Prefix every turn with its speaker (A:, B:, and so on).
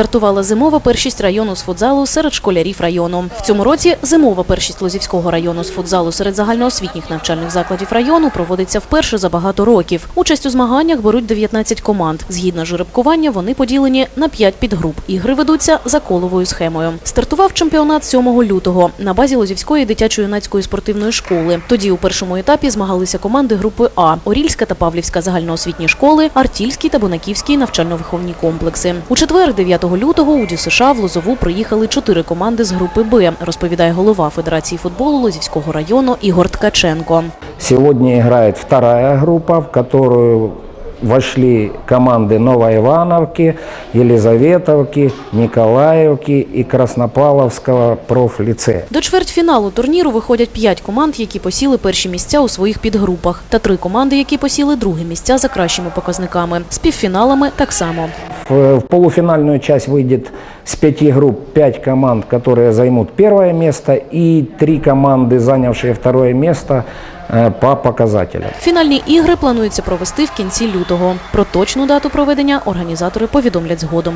A: Стартувала зимова першість району з футзалу серед школярів району. В цьому році зимова першість Лозівського району з футзалу серед загальноосвітніх навчальних закладів району проводиться вперше за багато років. Участь у змаганнях беруть 19 команд. Згідно жеребкування, вони поділені на 5 підгруп. Ігри ведуться за коловою схемою. Стартував чемпіонат 7 лютого на базі Лозівської дитячо-юнацької спортивної школи. Тоді у першому етапі змагалися команди групи А: Орільська та Павлівська загальноосвітні школи, Артільський та Бунаківський навчально-виховні комплекси. У четвер, 9 лютого, у ДЮСШ в Лозову приїхали чотири команди з групи Б, розповідає голова Федерації футболу Лозівського району Ігор Ткаченко.
B: Сегодня играет вторая группа, в которую вошли команды Новоивановки, Елизаветовки, Николаевки и Краснопавловского профлицея.
A: До чвертьфіналу турніру виходять п'ять команд, які посіли перші місця у своїх підгрупах, та три команди, які посіли друге місця за кращими показниками. З півфіналами так само.
B: В, в полуфинальную часть выйдет с пяти групп пять команд, которые займут первое место, и три команды, занявшие второе место э, по показателям.
A: Фінальні ігри планується провести в кінці лютого. Про точну дату проведення організатори повідомлять згодом.